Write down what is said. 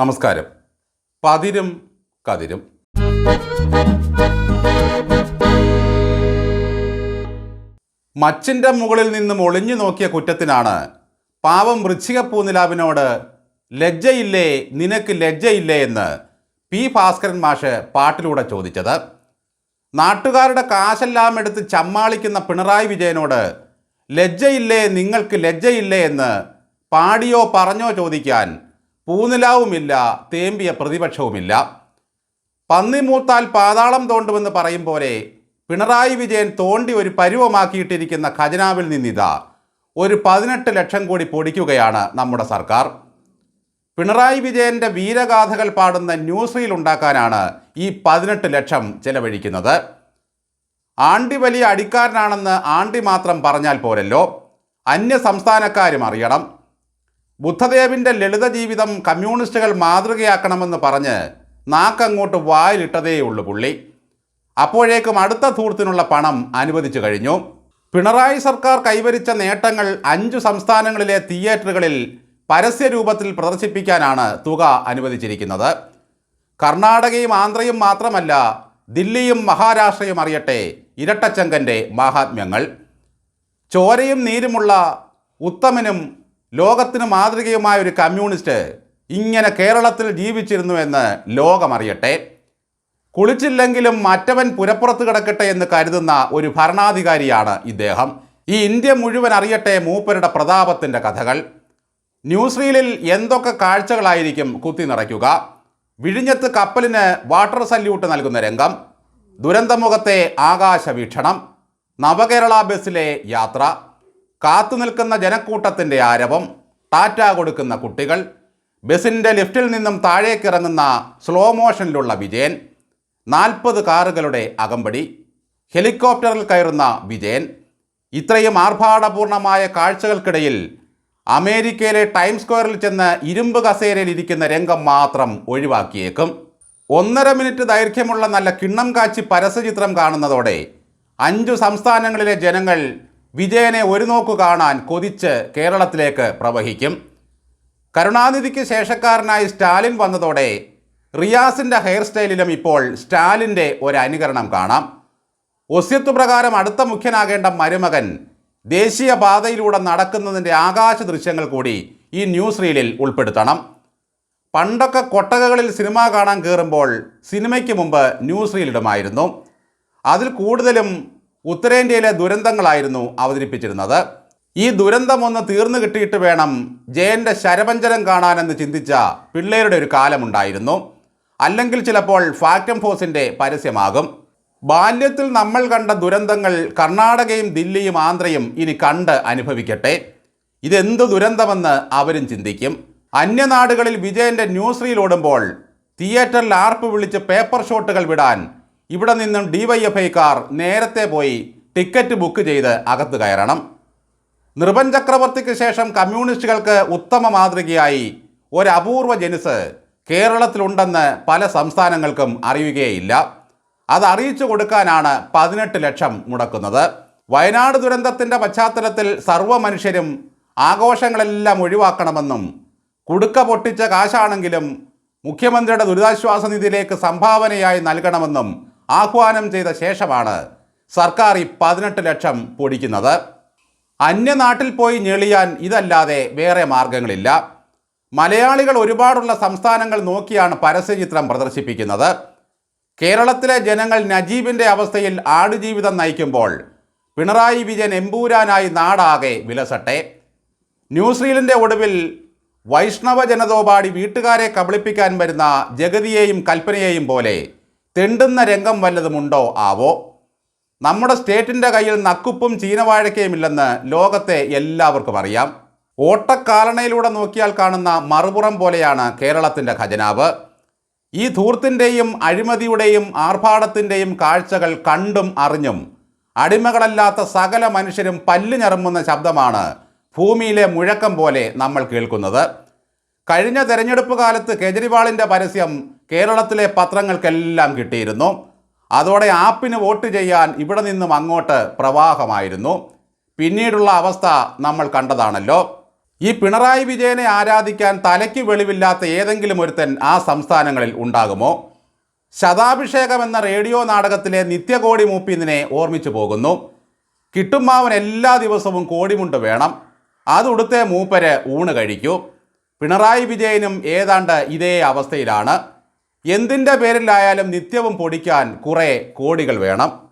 നമസ്കാരം. പതിരും കതിരും. മച്ചിന്റെ മുകളിൽ നിന്നും ഒളിഞ്ഞു നോക്കിയ കുറ്റത്തിനാണ് പാവം വൃശ്ചികപ്പൂനിലാവിനോട് ലജ്ജയില്ലേ നിനക്ക് ലജ്ജയില്ലേ എന്ന് പി ഭാസ്കരൻ മാഷ് പാട്ടിലൂടെ ചോദിച്ചത്. നാട്ടുകാരുടെ കാശെല്ലാം എടുത്ത് ചമ്മാളിക്കുന്ന പിണറായി വിജയനോട് ലജ്ജയില്ലേ നിങ്ങൾക്ക് ലജ്ജയില്ലേ എന്ന് പാടിയോ പറഞ്ഞോ ചോദിക്കാൻ പൂനിലാവുമില്ല തേമ്പിയ പ്രതിപക്ഷവുമില്ല. പന്നിമൂത്താൽ പാതാളം തോണ്ടുമെന്ന് പറയും പോലെ പിണറായി വിജയൻ തോണ്ടി ഒരു പരുവമാക്കിയിട്ടിരിക്കുന്ന ഖജനാവിൽ നിന്നിതാ ഒരു പതിനെട്ട് ലക്ഷം കോടി പൊടിക്കുകയാണ് നമ്മുടെ സർക്കാർ. പിണറായി വിജയന്റെ വീരഗാഥകൾ പാടുന്ന ന്യൂസ് റീൽ ഉണ്ടാക്കാനാണ് ഈ പതിനെട്ട് ലക്ഷം ചെലവഴിക്കുന്നത്. ആണ്ടി വലിയ അടിക്കാരനാണെന്ന് ആണ്ടി മാത്രം പറഞ്ഞാൽ പോരല്ലോ. അന്യ സംസ്ഥാനക്കാരും അറിയണം. ബുദ്ധദേവിന്റെ ലളിത ജീവിതം കമ്മ്യൂണിസ്റ്റുകൾ മാതൃകയാക്കണമെന്ന് പറഞ്ഞ് നാക്കങ്ങോട്ട് വായിലിട്ടതേയുള്ളൂ പുള്ളി. അപ്പോഴേക്കും അടുത്ത ധൂർത്തിനുള്ള പണം അനുവദിച്ചു കഴിഞ്ഞു. പിണറായി സർക്കാർ കൈവരിച്ച നേട്ടങ്ങൾ അഞ്ചു സംസ്ഥാനങ്ങളിലെ തിയേറ്ററുകളിൽ പരസ്യരൂപത്തിൽ പ്രദർശിപ്പിക്കാനാണ് തുക അനുവദിച്ചിരിക്കുന്നത്. കർണാടകയും ആന്ധ്രയും മാത്രമല്ല ദില്ലിയും മഹാരാഷ്ട്രയും അറിയട്ടെ ഇരട്ടച്ചങ്കന്റെ മഹാത്മ്യങ്ങൾ. ചോരയും നീരുമുള്ള ഉത്തമനും ലോകത്തിന് മാതൃകയുമായ ഒരു കമ്മ്യൂണിസ്റ്റ് ഇങ്ങനെ കേരളത്തിൽ ജീവിച്ചിരുന്നു എന്ന് ലോകമറിയട്ടെ. കുളിച്ചില്ലെങ്കിലും മറ്റവൻ പുരപ്പുറത്ത് കിടക്കട്ടെ എന്ന് കരുതുന്ന ഒരു ഭരണാധികാരിയാണ് ഇദ്ദേഹം. ഈ ഇന്ത്യ മുഴുവൻ അറിയട്ടെ മൂപ്പരുടെ പ്രതാപത്തിന്റെ കഥകൾ. ന്യൂസ് റീലിൽ എന്തൊക്കെ കാഴ്ചകളായിരിക്കും കുത്തി നിറയ്ക്കുക. വിഴിഞ്ഞത്ത് കപ്പലിന് വാട്ടർ സല്യൂട്ട് നൽകുന്ന രംഗം. ദുരന്തമുഖത്തെ ആകാശ വീക്ഷണം നവകേരള ബസ്സിലെ യാത്ര. കാത്തു നിൽക്കുന്ന ജനക്കൂട്ടത്തിന്റെ ആരവം ടാറ്റ കൊടുക്കുന്ന കുട്ടികൾ ബസിന്റെ ലിഫ്റ്റിൽ നിന്നും താഴേക്കിറങ്ങുന്ന സ്ലോ മോഷനിലുള്ള വിജയൻ നാൽപ്പത് കാറുകളുടെ അകമ്പടി ഹെലികോപ്റ്ററിൽ കയറുന്ന വിജയൻ ഇത്രയും ആർഭാടപൂർണമായ കാഴ്ചകൾക്കിടയിൽ അമേരിക്കയിലെ ടൈം സ്ക്വയറിൽ ചെന്ന് ഇരുമ്പ് കസേരയിൽ ഇരിക്കുന്ന രംഗം മാത്രം ഒഴിവാക്കിയേക്കും. ഒന്നര മിനിറ്റ് ദൈർഘ്യമുള്ള നല്ല കിണ്ണം കാച്ചി പരസ്യചിത്രം കാണുന്നതോടെ അഞ്ചു സംസ്ഥാനങ്ങളിലെ ജനങ്ങൾ വിജയനെ ഒരു നോക്കു കാണാൻ കൊതിച്ച് കേരളത്തിലേക്ക് പ്രവഹിക്കും. കരുണാനിധിക്ക് ശേഷക്കാരനായി സ്റ്റാലിൻ വന്നതോടെ റിയാസിന്റെ ഹെയർ സ്റ്റൈലിലും ഇപ്പോൾ സ്റ്റാലിന്റെ ഒരു അനുകരണം കാണാം. ഒസ്യത്വ പ്രകാരം അടുത്ത മുഖ്യനാകേണ്ട മരുമകൻ ദേശീയ പാതയിലൂടെ നടക്കുന്നതിന്റെ ആകാശ ദൃശ്യങ്ങൾ കൂടി ഈ ന്യൂസ് റീലിൽ ഉൾപ്പെടുത്തണം. പണ്ടൊക്കെ കൊട്ടകകളിൽ സിനിമ കാണാൻ കയറുമ്പോൾ സിനിമയ്ക്ക് മുമ്പ് ന്യൂസ് റീൽ ഇടുമായിരുന്നു അതിൽ കൂടുതലും ഉത്തരേന്ത്യയിലെ ദുരന്തങ്ങളായിരുന്നു അവതരിപ്പിച്ചിരുന്നത്. ഈ ദുരന്തമൊന്ന് തീർന്നു കിട്ടിയിട്ട് വേണം ജയന്റെ ശരപഞ്ചരം കാണാനെന്ന് ചിന്തിച്ച പിള്ളേരുടെ ഒരു കാലമുണ്ടായിരുന്നു. അല്ലെങ്കിൽ ചിലപ്പോൾ ഫാക്ടം ഫോസിന്റെ പരസ്യമാകും. ബാല്യത്തിൽ നമ്മൾ കണ്ട ദുരന്തങ്ങൾ കർണാടകയും ദില്ലിയും ആന്ധ്രയും ഇനി കണ്ട് അനുഭവിക്കട്ടെ. ഇതെന്ത് ദുരന്തമെന്ന് അവരും ചിന്തിക്കും. അന്യനാടുകളിൽ വിജയന്റെ ന്യൂസ് റീൽ ഓടുമ്പോൾ തിയേറ്ററിൽ ആർപ്പ് വിളിച്ച് പേപ്പർ ഷോട്ടുകൾ വിടാൻ ഇവിടെ നിന്നും ഡി വൈ എഫ് ഡിവൈഎഫ്ഐക്കാർ നേരത്തെ പോയി ടിക്കറ്റ് ബുക്ക് ചെയ്ത് അകത്ത് കയറണം. നൃപൻ ചക്രവർത്തിക്ക് ശേഷം കമ്മ്യൂണിസ്റ്റുകൾക്ക് ഉത്തമ മാതൃകയായി ഒരു അപൂർവ ജനുസ് കേരളത്തിലുണ്ടെന്ന് പല സംസ്ഥാനങ്ങൾക്കും അറിയുകയില്ല. അത് അറിയിച്ചു കൊടുക്കാനാണ് പതിനെട്ട് ലക്ഷം മുടക്കുന്നത്. വയനാട് ദുരന്തത്തിന്റെ പശ്ചാത്തലത്തിൽ സർവ മനുഷ്യരും ആഘോഷങ്ങളെല്ലാം ഒഴിവാക്കണമെന്നും കുടുക്ക പൊട്ടിച്ച കാശാണെങ്കിലും മുഖ്യമന്ത്രിയുടെ ദുരിതാശ്വാസ നിധിയിലേക്ക് സംഭാവനയായി നൽകണമെന്നും ആഹ്വാനം ചെയ്ത ശേഷമാണ് സർക്കാർ ഈ പതിനെട്ട് ലക്ഷം പൊടിക്കുന്നത്. അന്യനാട്ടിൽ പോയി ഞെളിയാൻ ഇതല്ലാതെ വേറെ മാർഗങ്ങളില്ല. മലയാളികൾ ഒരുപാടുള്ള സംസ്ഥാനങ്ങൾ നോക്കിയാണ് പരസ്യചിത്രം പ്രദർശിപ്പിക്കുന്നത്. കേരളത്തിലെ ജനങ്ങൾ നജീബിന്റെ അവസ്ഥയിൽ ആടുജീവിതം നയിക്കുമ്പോൾ പിണറായി വിജയൻ എമ്പൂരാനായി നാടാകെ വിലസട്ടെ. ന്യൂസിലൻഡിന്റെ ഒടുവിൽ വൈഷ്ണവ ജനതോപാടി വീട്ടുകാരെ കബളിപ്പിക്കാൻ വരുന്ന ജഗതിയെയും കൽപ്പനയെയും പോലെ തെണ്ടുന്ന രംഗം വല്ലതുമുണ്ടോ ആവോ? നമ്മുടെ സ്റ്റേറ്റിന്റെ കയ്യിൽ നക്കുപ്പും ചീനവാഴക്കയും ഇല്ലെന്ന് ലോകത്തെ എല്ലാവർക്കും അറിയാം. ഓട്ടക്കാലണയിലൂടെ നോക്കിയാൽ കാണുന്ന മറുപുറം പോലെയാണ് കേരളത്തിന്റെ ഖജനാവ്. ഈ ധൂർത്തിന്റെയും അഴിമതിയുടെയും ആർഭാടത്തിന്റെയും കാഴ്ചകൾ കണ്ടും അറിഞ്ഞും അടിമകളല്ലാത്ത സകല മനുഷ്യരും പല്ലു ഞറുമ്പുന്ന ശബ്ദമാണ് ഭൂമിയിലെ മുഴക്കം പോലെ നമ്മൾ കേൾക്കുന്നത്. കഴിഞ്ഞ തെരഞ്ഞെടുപ്പ് കാലത്ത് കേജ്രിവാളിന്റെ പരസ്യം കേരളത്തിലെ പത്രങ്ങൾക്കെല്ലാം കിട്ടിയിരുന്നു. അതോടെ ആപ്പിന് വോട്ട് ചെയ്യാൻ ഇവിടെ നിന്നും അങ്ങോട്ട് പ്രവാഹമായിരുന്നു. പിന്നീടുള്ള അവസ്ഥ നമ്മൾ കണ്ടതാണല്ലോ. ഈ പിണറായി വിജയനെ ആരാധിക്കാൻ തലയ്ക്ക് വെളിവില്ലാത്ത ഏതെങ്കിലും ഒരുത്തൻ ആ സംസ്ഥാനങ്ങളിൽ ഉണ്ടാകുമോ? ശതാഭിഷേകം എന്ന റേഡിയോ നാടകത്തിലെ നിത്യകോടി മൂപ്പിന്നിനെ ഓർമ്മിച്ചു പോകുന്നു. കിട്ടുമാവൻ എല്ലാ ദിവസവും കോടിമുണ്ട് വേണം. അതുടുത്തെ മൂപ്പര് ഊണ് കഴിക്കൂ. പിണറായി വിജയനും ഏതാണ്ട് ഇതേ അവസ്ഥയിലാണ്. എന്തിന്റെ പേരിലായാലും നിത്യവും പൊടിക്കാൻ കുറേ കോടികൾ വേണം.